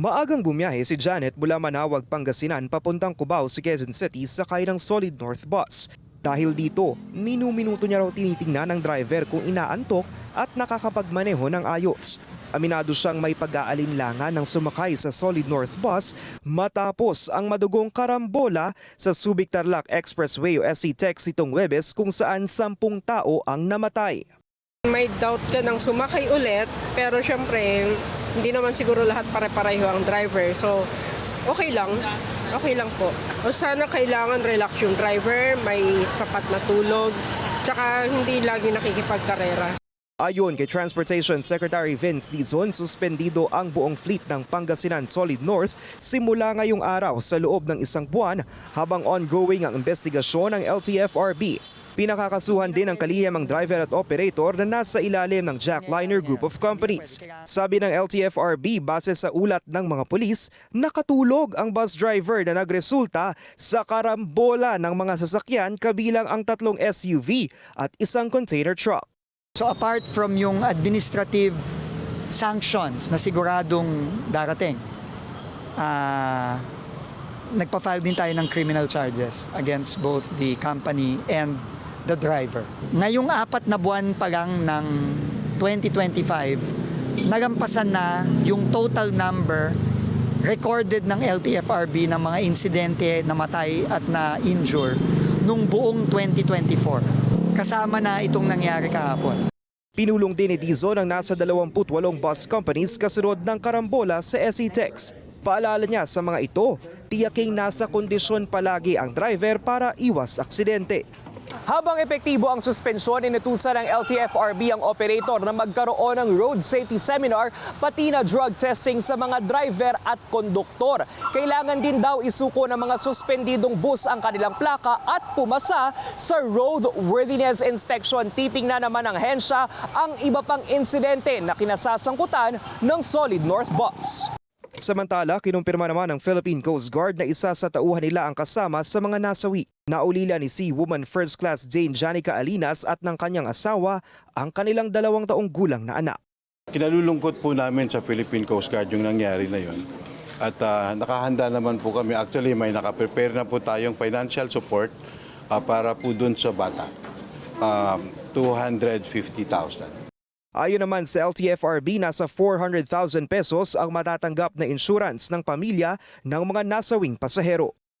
Maagang bumiyahe si Janet mula Manawag, Pangasinan papuntang Cubao sa Quezon City sakay ng Solid North Bus. Dahil dito, minu-minuto niya raw tinitingnan ng driver kung inaantok at nakakapagmaneho ng ayos. Aminado siyang may pag-aalinlangan ng sumakay sa Solid North Bus matapos ang madugong karambola sa Subic Tarlac Expressway o SC Tex itong Webes kung saan sampung tao ang namatay. May doubt ka ng sumakay ulit, pero syempre, hindi naman siguro lahat pare-pareho ang driver. So, okay lang. Okay lang po. O sana kailangan relax yung driver, may sapat na tulog, tsaka hindi lagi nakikipagkarera. Ayon kay Transportation Secretary Vince Dizon, suspendido ang buong fleet ng Pangasinan Solid North simula ngayong araw sa loob ng isang buwan habang ongoing ang investigasyon ng LTFRB. Pinakakasuhan din ang kalihimang driver at operator na nasa ilalim ng Jackliner Group of Companies. Sabi ng LTFRB base sa ulat ng mga pulis, nakatulog ang bus driver na nagresulta sa karambola ng mga sasakyan kabilang ang tatlong SUV at isang container truck. So apart from yung administrative sanctions na siguradong darating, ah nagpa-file din tayo ng criminal charges against both the company and the driver. Ngayong apat na buwan pa lang ng 2025, nagampasan na yung total number recorded ng LTFRB ng mga insidente na matay at na injure nung buong 2024. Kasama na itong nangyari kahapon. Pinulong din ni Dizon ang nasa 28 bus companies kasunod ng karambola sa SETEX. Paalala niya sa mga ito, tiyaking nasa kondisyon palagi ang driver para iwas aksidente. Habang epektibo ang suspensyon, inutusan ng LTFRB ang operator na magkaroon ng road safety seminar pati na drug testing sa mga driver at konduktor. Kailangan din daw isuko ng mga suspendidong bus ang kanilang plaka at pumasa sa road worthiness inspection. Titingnan naman ng hensya ang iba pang insidente na kinasasangkutan ng Solid North Bus. Samantala, kinumpirma naman ng Philippine Coast Guard na isa sa tauhan nila ang kasama sa mga nasawi. Naulila ni Sea Woman First Class Jane Janica Alinas at ng kanyang asawa ang kanilang dalawang taong gulang na anak. Kinalulungkot po namin sa Philippine Coast Guard yung nangyari na yun. At ah, nakahanda naman po kami. Actually, may nakaprepare na po tayong financial support ah, para po dun sa bata. Um, 250,000. Ayon naman sa LTFRB, nasa 400,000 pesos ang matatanggap na insurance ng pamilya ng mga nasawing pasahero.